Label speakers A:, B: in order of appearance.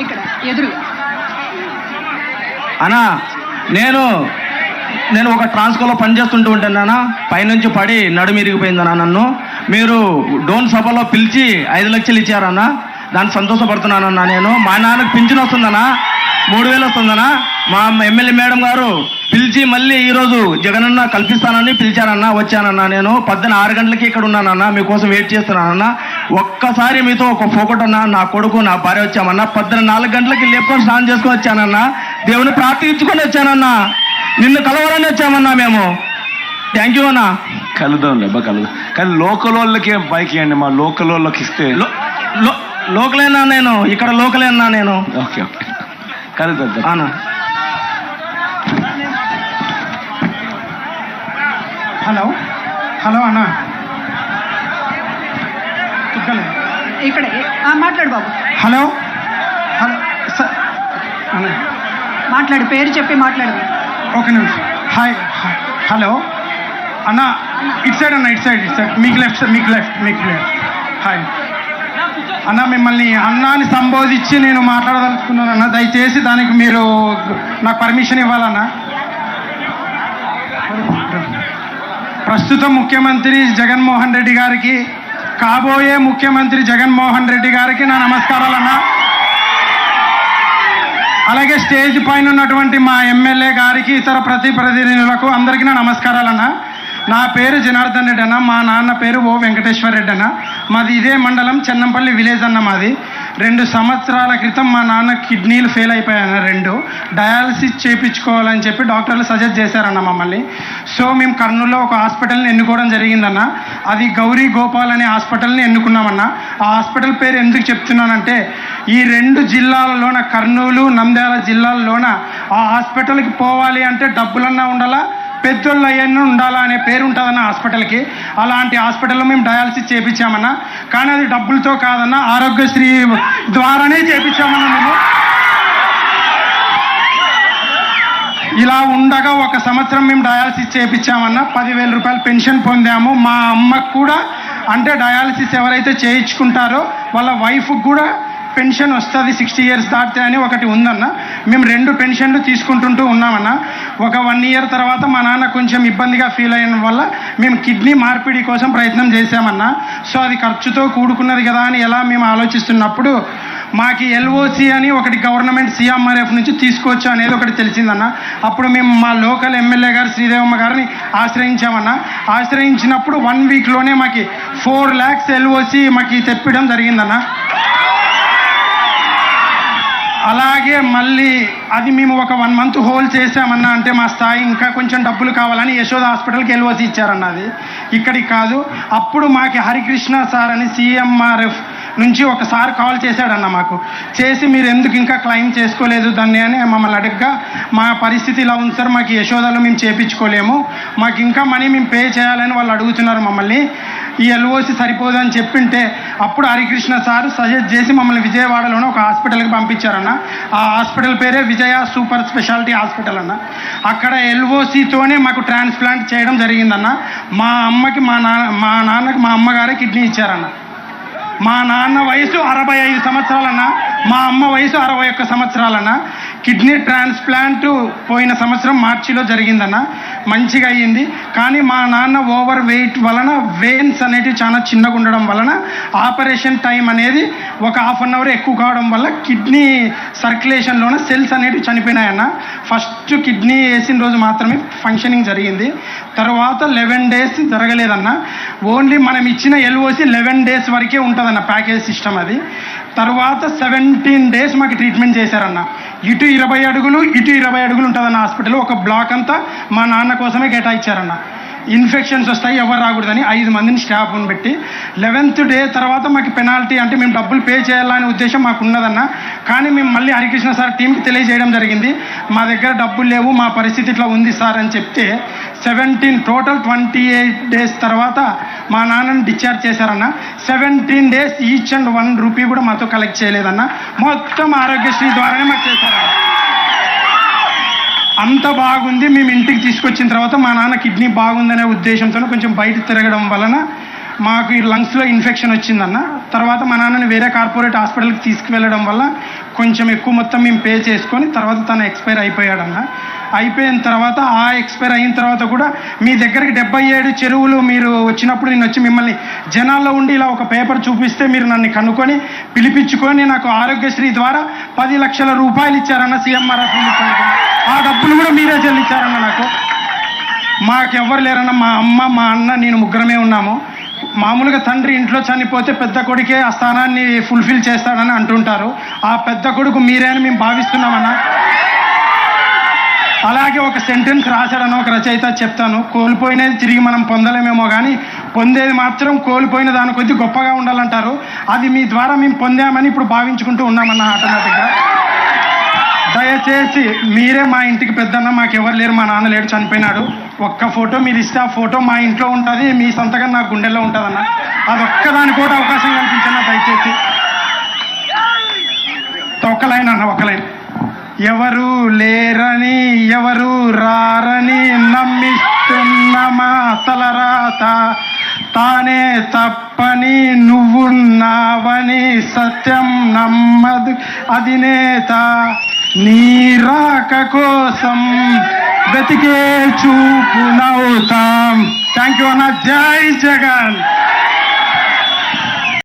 A: ఇక్కడ ఎదురుగా
B: అన్నా నేను నేను ఒక ట్రాన్స్కోలో పనిచేస్తుంటూ ఉంటాను పైనుంచి పడి నడుము ఇరిగిపోయిందన్నా నన్ను మీరు డోన్ సభలో పిలిచి ఐదు లక్షలు ఇచ్చారన్నా దాన్ని సంతోషపడుతున్నానన్నా నేను. మా నాన్నకు పింఛన్ వస్తుందన్నా. మూడు వేలు వస్తుందన్నా. మా ఎమ్మెల్యే మేడం గారు పిలిచి మళ్ళీ ఈరోజు జగనన్న కల్పిస్తానని పిలిచారన్నా వచ్చానన్నా నేను. పొద్దున ఆరు గంటలకి ఇక్కడ ఉన్నానన్నా మీకోసం వెయిట్ చేస్తున్నానన్నా. ఒక్కసారి మీతో ఒక ఫోకట్ అన్నా నా కొడుకు నా భార్య వచ్చామన్నా. పొద్దున నాలుగు గంటలకి లేపుకొని స్నానం చేసుకొని వచ్చానన్నా. దేవుని ప్రార్థించుకొని వచ్చానన్నా. నిన్ను కలవాలని వచ్చామన్నా మేము. థ్యాంక్ యూ అన్నా.
C: కలుద్దాం లేబ్బా కలుద్దాం. కానీ లోకల్ వాళ్ళకి బైక్ ఇవ్వండి మా లోకల్ వాళ్ళకి ఇస్తే.
B: లోకలేనా నేను? ఇక్కడ లోకలేనా నేను?
C: Okay okay. కలుద్దాం.
B: అన్నా.
D: హలో. హలో అన్న. ఇక్కడ.
A: మాట్లాడు బాబు.
D: హలో. హలో. అన్న.
A: మాట్లాడు పేరు చెప్పి మాట్లాడు.
D: ఒక నిమిషం. Hi hi. హలో. అన్న ఇట్ సైడ్ అన్న ఇట్ సైడ్ ఇట్ సైడ్. మీకు లెఫ్ట్ మీకు లెఫ్ట్ మీకు లెఫ్ట్. హాయ్. అన్న మిమ్మల్ని అన్నాని సంబోధించి నేను మాట్లాడదలుచుకున్నాను అన్న. దయచేసి దానికి మీరు నాకు పర్మిషన్ ఇవ్వాలన్నా. ప్రస్తుత ముఖ్యమంత్రి జగన్మోహన్ రెడ్డి గారికి కాబోయే ముఖ్యమంత్రి జగన్మోహన్ రెడ్డి గారికి నా నమస్కారాలన్నా. అలాగే స్టేజ్ పైన ఉన్నటువంటి మా ఎమ్మెల్యే గారికి ఇతర ప్రతి ప్రతినిధులకు అందరికీ నా నమస్కారాలన్న. నా పేరు జనార్దన్ రెడ్డి అన్న మా నాన్న పేరు ఓ వెంకటేశ్వర రెడ్డి అన్న. మాది ఇదే మండలం చెన్నంపల్లి విలేజ్ అన్న మాది. రెండు సంవత్సరాల క్రితం మా నాన్న కిడ్నీలు ఫెయిల్ అయిపోయాయన్న రెండు. డయాలసిస్ చేయించుకోవాలని చెప్పి డాక్టర్లు సజెస్ట్ చేశారన్న మమ్మల్ని. సో మేము కర్నూలులో ఒక హాస్పిటల్ని ఎన్నుకోవడం జరిగిందన్న. అది గౌరీ గోపాల్ అనే హాస్పిటల్ని ఎన్నుకున్నామన్న. ఆ హాస్పిటల్ పేరు ఎందుకు చెప్తున్నానంటే ఈ రెండు జిల్లాలలోన కర్నూలు నంద్యాల జిల్లాల్లోన ఆ హాస్పిటల్కి పోవాలి అంటే డబ్బులన్నా ఉండాలా? పెద్దోళ్ళు అయ్యన్న ఉండాలా అనే పేరు ఉంటుందన్న హాస్పిటల్కి. అలాంటి హాస్పిటల్లో మేము డయాలసిస్ చేయించామన్న కానీ అది డబ్బులతో కాదన్న ఆరోగ్యశ్రీ ద్వారానే చేయించామన్న మేము. ఇలా ఉండగా ఒక సంవత్సరం మేము డయాలసిస్ చేయించామన్న పదివేల రూపాయలు పెన్షన్ పొందాము. మా అమ్మకు కూడా అంటే డయాలసిస్ ఎవరైతే చేయించుకుంటారో వాళ్ళ వైఫ్కి కూడా పెన్షన్ వస్తుంది సిక్స్టీ ఇయర్స్ దాటితే అని ఒకటి ఉందన్న. మేము రెండు పెన్షన్లు తీసుకుంటుంటూ ఉన్నామన్న. ఒక వన్ ఇయర్ తర్వాత మా నాన్న కొంచెం ఇబ్బందిగా ఫీల్ అయిన వల్ల మేము కిడ్నీ మార్పిడి కోసం ప్రయత్నం చేశామన్నా. సో అది ఖర్చుతో కూడుకున్నది కదా అని ఎలా మేము ఆలోచిస్తున్నప్పుడు మాకు ఎల్ఓసి అని ఒకటి గవర్నమెంట్ సిఎంఆర్ఎఫ్ నుంచి తీసుకోవచ్చు అనేది ఒకటి తెలిసిందన్న. అప్పుడు మేము మా లోకల్ ఎమ్మెల్యే గారు శ్రీదేవమ్మ గారిని ఆశ్రయించామన్న. ఆశ్రయించినప్పుడు వన్ వీక్లోనే మాకు ఫోర్ ల్యాక్స్ ఎల్ఓసి మాకు తెప్పడం జరిగిందన్న. అలాగే మళ్ళీ అది మేము ఒక వన్ మంత్ హోల్డ్ చేసామన్నా అంటే మా స్థాయి ఇంకా కొంచెం డబ్బులు కావాలని యశోద హాస్పిటల్కి ఎల్ఓసి ఇచ్చారన్న అది. ఇక్కడికి కాదు. అప్పుడు మాకి హరికృష్ణ సార్ అని సీఎంఆర్ఎఫ్ నుంచి ఒక సార్ కాల్ చేశాడన్న మాకు. చేసి మీరు ఎందుకు ఇంకా క్లెయిమ్ చేసుకోలేదు దాన్ని అని మమ్మల్ని అడగగా మా పరిస్థితి ఇలా ఉంది సార్ మాకు యశోదలో మేము చేపించుకోలేము. మాకు ఇంకా మనీ మేము పే చేయాలని వాళ్ళు అడుగుతున్నారు మమ్మల్ని. ఈ ఎల్ఓసి సరిపోదు అని చెప్పింటే అప్పుడు హరికృష్ణ సార్ సజెస్ట్ చేసి మమ్మల్ని విజయవాడలోనే ఒక హాస్పిటల్కి పంపించారన్న. ఆ హాస్పిటల్ పేరే విజయ సూపర్ స్పెషాలిటీ హాస్పిటల్ అన్న. అక్కడ ఎల్ఓసితోనే మాకు ట్రాన్స్ప్లాంట్ చేయడం జరిగిందన్న. మా అమ్మకి మా నాన్న మా నాన్నకి మా అమ్మగారే కిడ్నీ ఇచ్చారన్న. మా నాన్న వయసు అరవై ఐదు సంవత్సరాలన్న. మా అమ్మ వయసు అరవై ఒక్క సంవత్సరాలన్న. కిడ్నీ ట్రాన్స్ప్లాంట్ పోయిన సంవత్సరం మార్చిలో జరిగిందన్న. మంచిగా అయ్యింది. కానీ మా నాన్న ఓవర్ వెయిట్ వలన వెయిన్స్ అనేటివి చాలా చిన్నగా ఉండడం వలన ఆపరేషన్ టైం అనేది ఒక హాఫ్ అన్ అవర్ ఎక్కువ కావడం వల్ల కిడ్నీ సర్క్యులేషన్లోన సెల్స్ అనేటివి చనిపోయినాయన్న. ఫస్ట్ కిడ్నీ వేసిన రోజు మాత్రమే ఫంక్షనింగ్ జరిగింది. తర్వాత లెవెన్ డేస్ జరగలేదన్న. ఓన్లీ మనం ఇచ్చిన ఎల్ఓసి లెవెన్ డేస్ వరకే ఉంటుందన్న ప్యాకేజ్ సిస్టమ్ అది. తర్వాత సెవెంటీన్ డేస్ మాకు ట్రీట్మెంట్ చేశారన్న. ఇటు ఇరవై అడుగులు ఇటు ఇరవై అడుగులు ఉంటుందన్న హాస్పిటల్. ఒక బ్లాక్ అంతా మా నాన్న కోసమే కేటాయించారన్న. ఇన్ఫెక్షన్స్ వస్తాయి ఎవరు రాకూడదని ఐదు మందిని స్టాఫ్ని పెట్టి. లెవెన్త్ డే తర్వాత మాకు పెనాల్టీ అంటే మేము డబ్బులు పే చేయాలనే ఉద్దేశం మాకు ఉన్నదన్న. కానీ మేము మళ్ళీ హరికృష్ణ సార్ టీంకి తెలియజేయడం జరిగింది. మా దగ్గర డబ్బులు లేవు మా పరిస్థితి ఇట్లా ఉంది సార్ అని చెప్తే seventeen total twenty eight days తర్వాత మా నాన్నని డిశ్చార్జ్ చేశారన్న. Seventeen days each and one rupee కూడా మాతో కలెక్ట్ చేయలేదన్న. మొత్తం ఆరోగ్యశ్రీ ద్వారానే మాకు చేశారన్న. అంత బాగుంది. మేము ఇంటికి తీసుకొచ్చిన తర్వాత మా నాన్న కిడ్నీ బాగుందనే ఉద్దేశంతో కొంచెం బయట తిరగడం వలన మాకు ఈ లంగ్స్లో ఇన్ఫెక్షన్ వచ్చిందన్న. తర్వాత మా నాన్నని వేరే కార్పొరేట్ హాస్పిటల్కి తీసుకువెళ్ళడం వల్ల కొంచెం ఎక్కువ మొత్తం మేము పే చేసుకొని తర్వాత తను ఎక్స్పైర్ అయిపోయాడన్న. అయిపోయిన తర్వాత ఆ ఎక్స్పైర్ అయిన తర్వాత కూడా మీ దగ్గరికి డెబ్బై ఏడు చెరువులు మీరు వచ్చినప్పుడు నేను వచ్చి మిమ్మల్ని జనాల్లో ఉండి ఇలా ఒక పేపర్ చూపిస్తే మీరు నన్ను కనుక్కొని పిలిపించుకొని నాకు ఆరోగ్యశ్రీ ద్వారా పది లక్షల రూపాయలు ఇచ్చారన్న సీఎంఆర్ ఆ డబ్బులు కూడా మీరే చెల్లించారన్న నాకు. మాకెవ్వరు లేరన్న మా అమ్మ మా అన్న నేను ముగ్గురమే ఉన్నాము. మామూలుగా తండ్రి ఇంట్లో చనిపోతే పెద్ద కొడుకే ఆ స్థానాన్ని ఫుల్ఫిల్ చేస్తాడని అంటుంటారు. ఆ పెద్ద కొడుకు మీరే అని మేము భావిస్తున్నామన్నా. అలాగే ఒక సెంటెన్స్ రాశాడని ఒక రచయిత చెప్తాను. కోల్పోయినది తిరిగి మనం పొందలేమేమో కానీ పొందేది మాత్రం కోల్పోయిన దాని కొద్ది గొప్పగా ఉండాలంటారు. అది మీ ద్వారా మేము పొందామని ఇప్పుడు భావించుకుంటూ ఉన్నామన్న ఆటోమేటిక్గా. దయచేసి మీరే మా ఇంటికి పెద్దన్న మాకు ఎవరు లేరు మా నాన్న లేడు చనిపోయినాడు. ఒక్క ఫోటో మీరు ఇస్తే ఆ ఫోటో మా ఇంట్లో ఉంటుంది మీ సంతకం నా గుండెల్లో ఉంటుందన్న. అది ఒక్కదాని కూడా అవకాశం కల్పించన్న దయచేసి. ఒక్క లైన్ అన్న ఒక లైన్. ఎవరు లేరని ఎవరు రారని నమ్మిస్తున్న మా తలరాత తానే తప్పని నువ్వున్నావని సత్యం నమ్మదు అధినేత. నీ రాక కోసం వెతికే చూపు నవ్వుతాం థ్యాంక్ యూ అన్న. జై జగన్.